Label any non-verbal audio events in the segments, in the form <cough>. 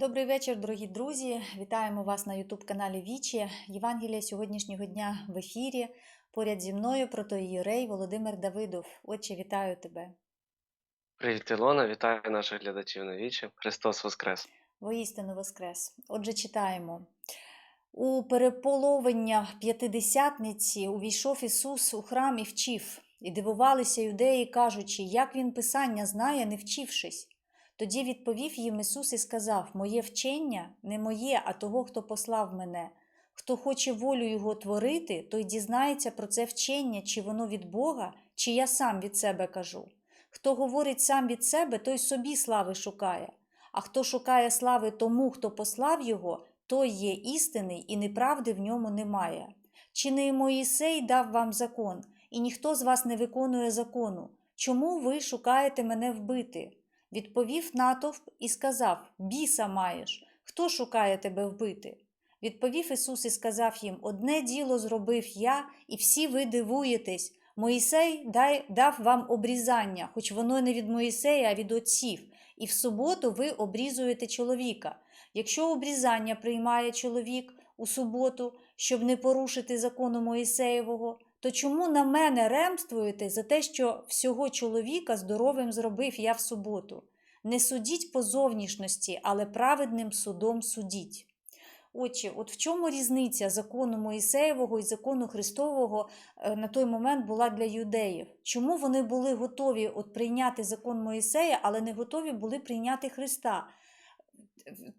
Добрий вечір, дорогі друзі. Вітаємо вас на Ютуб-каналі Вічі. Євангелія сьогоднішнього дня в ефірі. Поряд зі мною протоієрей Володимир Давидов. Отче, вітаю тебе. Привіт, Ілона, вітаю наших глядачів на вічі. Христос Воскрес! Воістину Воскрес. Отже, читаємо. У переполовення п'ятидесятниці увійшов Ісус у храм і вчив, і дивувалися юдеї, кажучи, як він Писання знає, не вчившись. Тоді відповів їм Ісус і сказав: Моє вчення не моє, а того, хто послав мене. Хто хоче волю Його творити, той дізнається про це вчення, чи воно від Бога, чи я сам від себе кажу. Хто говорить сам від себе, той собі слави шукає. А хто шукає слави тому, хто послав його, той є істинний і неправди в ньому немає. Чи не Моїсей дав вам закон, і ніхто з вас не виконує закону? Чому ви шукаєте мене вбити? Відповів натовп і сказав: Біса маєш, хто шукає тебе вбити? Відповів Ісус і сказав їм: Одне діло зробив я, і всі ви дивуєтесь. Моїсей дай, дав вам обрізання, хоч воно не від Моїсея, а від отців, і в суботу ви обрізуєте чоловіка. Якщо обрізання приймає чоловік у суботу, щоб не порушити закону Моїсеєвого, то чому на мене ремствуєте за те, що всього чоловіка здоровим зробив я в суботу? Не судіть по зовнішності, але праведним судом судіть. Отже, от в чому різниця закону Моїсеєвого і закону Христового е, на той момент була для юдеїв? Чому вони були готові от прийняти закон Моїсея, але не готові були прийняти Христа?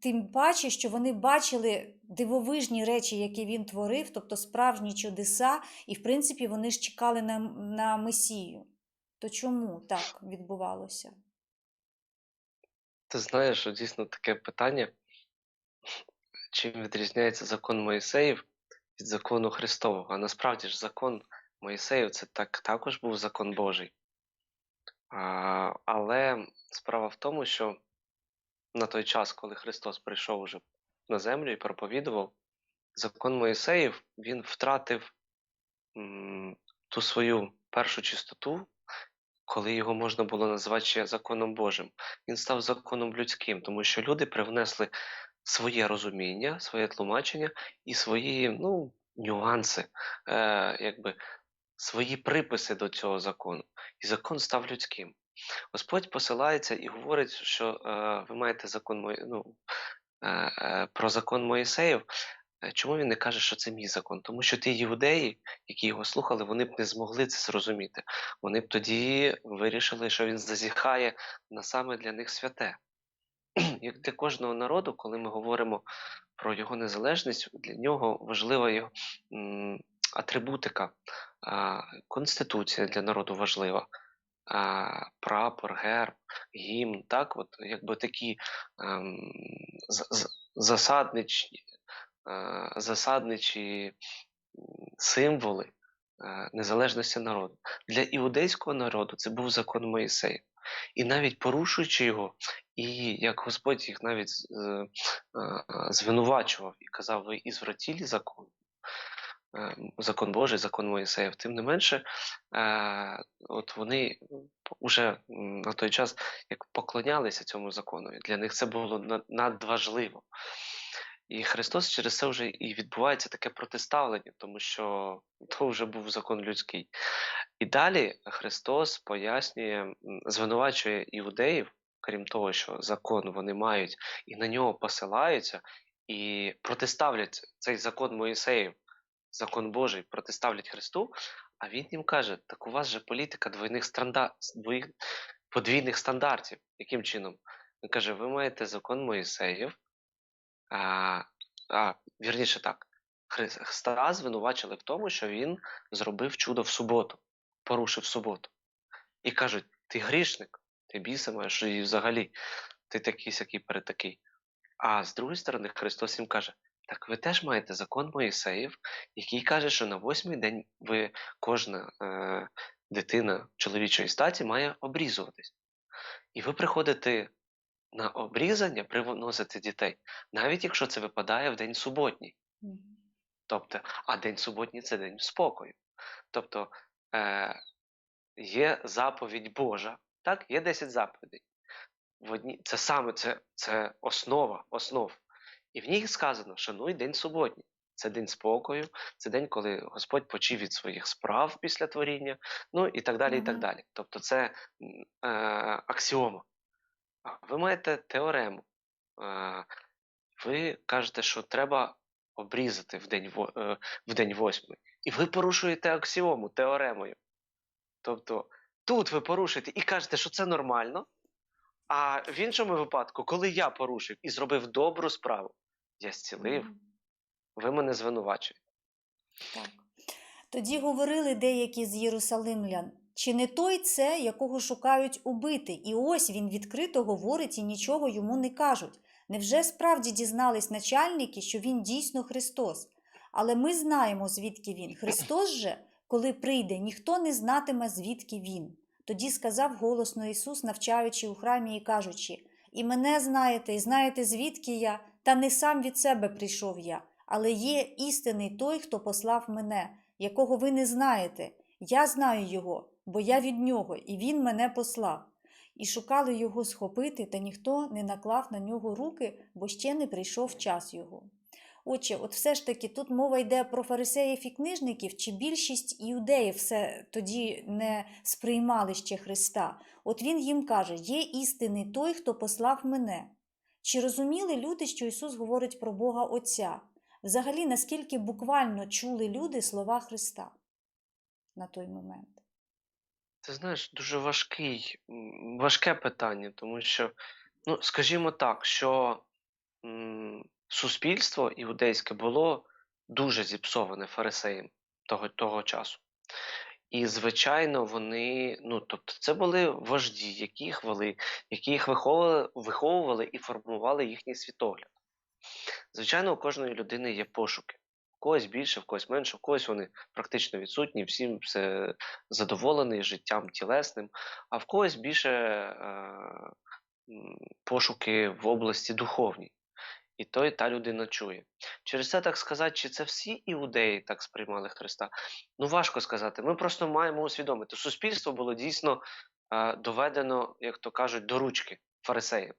Тим паче, що вони бачили дивовижні речі, які він творив, тобто справжні чудеса, і, в принципі, вони ж чекали на, на Месію. То чому так відбувалося? Ти знаєш, дійсно таке питання, чим відрізняється закон Моїсеїв від закону Христового. А насправді ж закон Моїсеїв це так, також був закон Божий. А, але справа в тому, що на той час, коли Христос прийшов уже на землю і проповідував, закон Моїсеїв він втратив м, ту свою першу чистоту, коли його можна було назвати ще законом Божим. Він став законом людським, тому що люди привнесли своє розуміння, своє тлумачення і свої ну, нюанси, е, якби, свої приписи до цього закону. І закон став людським. Господь посилається і говорить, що е, ви маєте закон Мої- ну, е, е, про закон Моїсеїв. Е, Чому він не каже, що це мій закон? Тому що ті іудеї, які його слухали, вони б не змогли це зрозуміти. Вони б тоді вирішили, що він зазіхає на саме для них святе. <clears throat> Як для кожного народу, коли ми говоримо про його незалежність, для нього важлива його атрибутика, конституція для народу важлива, прапор, герб, гімн, так, от якби такі ем, засадничі, е, засадничі символи е, незалежності народу. Для іудейського народу це був закон Моїсея. І навіть порушуючи його, і як Господь їх навіть е, е, звинувачував і казав, ви ізвратілі закон, закон Божий, закон Моїсеїв, тим не менше, е, от вони вже на той час як поклонялися цьому закону. Для них це було надважливо. І Христос через це вже і відбувається таке протиставлення, тому що то вже був закон людський. І далі Христос пояснює, звинувачує іудеїв, крім того, що закон вони мають і на нього посилаються, і протиставлять цей закон Моїсеїв, закон Божий, протиставлять Христу. А він їм каже: так у вас же політика двойних стандар... подвійних стандартів. Яким чином? Він каже: ви маєте закон Моїсеїв, а, а вірніше так, Хри- Христа звинувачили в тому, що він зробив чудо в суботу, порушив суботу. І кажуть: ти грішник, ти біса маєш, і взагалі ти такий сякий перетакий. А з другої сторони, Христос їм каже: так ви теж маєте закон Моїсеїв, який каже, що на восьмий день ви кожна е, дитина чоловічої статі має обрізуватись. І ви приходите на обрізання, привносите дітей, навіть якщо це випадає в день суботній. Тобто, а день суботній це день спокою. Тобто е, є заповідь Божа, так, є 10 заповідей. в одні, це саме це, це основа основ. І в них сказано: шануй день суботній. Це день спокою, це день, коли Господь почив від своїх справ після творіння, ну і так далі. і так далі. Тобто це е, аксіома. Ви маєте теорему. Е, ви кажете, що треба обрізати в день, е, в день восьмий. І ви порушуєте аксіому теоремою. Тобто тут ви порушуєте і кажете, що це нормально. А в іншому випадку, коли я порушив і зробив добру справу, я зцілив, ви мене звинувачуєте. Так. Тоді говорили деякі з Єрусалимлян, чи не той це, якого шукають убити, і ось він відкрито говорить і нічого йому не кажуть. Невже справді дізнались начальники, що він дійсно Христос? Але ми знаємо, звідки він. Христос же, коли прийде, ніхто не знатиме, звідки він. Тоді сказав голосно Ісус, навчаючи у храмі і кажучи: І мене знаєте, і знаєте, звідки я, та не сам від себе прийшов я, але є істинний той, хто послав мене, якого ви не знаєте. Я знаю його, бо я від нього, і він мене послав. І шукали його схопити, та ніхто не наклав на нього руки, бо ще не прийшов час його. Отже, от все ж таки тут мова йде про фарисеїв і книжників, чи більшість іудеїв все тоді не сприймали ще Христа. От він їм каже: є істинний той, хто послав мене. Чи розуміли люди, що Ісус говорить про Бога Отця? Взагалі, наскільки буквально чули люди слова Христа на той момент? Ти знаєш, дуже важкий, важке питання, тому що, ну, скажімо так, що м, суспільство іудейське було дуже зіпсоване фарисеєм того, того часу. І, звичайно, вони, ну, тобто, це були вожді, які їх вели, які їх виховували, виховували і формували їхній світогляд. Звичайно, у кожної людини є пошуки. У когось більше, в когось менше, у когось вони практично відсутні, всім все задоволений життям тілесним, а в когось більше е, пошуки в області духовній. І то, і та людина чує. Через це так сказати, чи це всі іудеї так сприймали Христа? Ну, важко сказати. Ми просто маємо усвідомити. Суспільство було дійсно е, доведено, як то кажуть, до ручки фарисеям.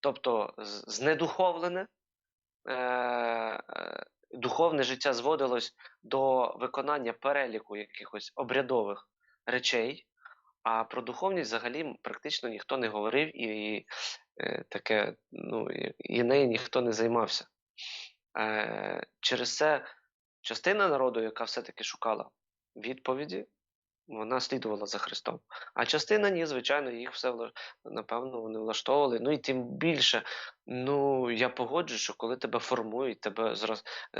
Тобто знедуховлене, е, е, духовне життя зводилось до виконання переліку якихось обрядових речей, а про духовність взагалі практично ніхто не говорив і, таке, ну, і, нею ніхто не займався. Е, через це частина народу, яка все-таки шукала відповіді, вона слідувала за Христом. А частина ні, звичайно, їх все напевно вони влаштовували. Ну і тим більше, ну я погоджуюсь, що коли тебе формують, тебе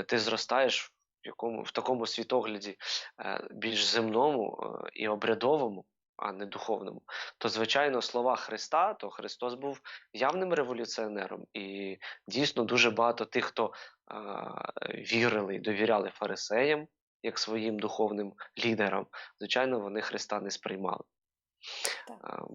ти зростаєш в якому в такому світогляді е, більш земному е, і обрядовому, а не духовному, то звичайно слова Христа, то Христос був явним революціонером, і дійсно дуже багато тих, хто е, вірили і довіряли фарисеям як своїм духовним лідерам, звичайно, вони Христа не сприймали. Так.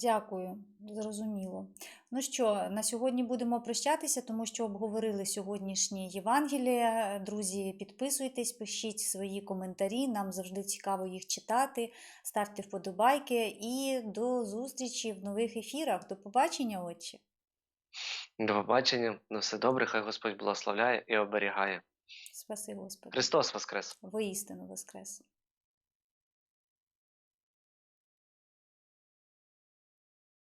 Дякую, зрозуміло. Ну що, на сьогодні будемо прощатися, тому що обговорили сьогоднішнє Євангеліє. Друзі, підписуйтесь, пишіть свої коментарі. Нам завжди цікаво їх читати. Ставте вподобайки і до зустрічі в нових ефірах. До побачення, отче. До побачення, на все добре, хай Господь благословляє і оберігає. Спаси Господи. Христос Воскрес! Воістину Воскрес.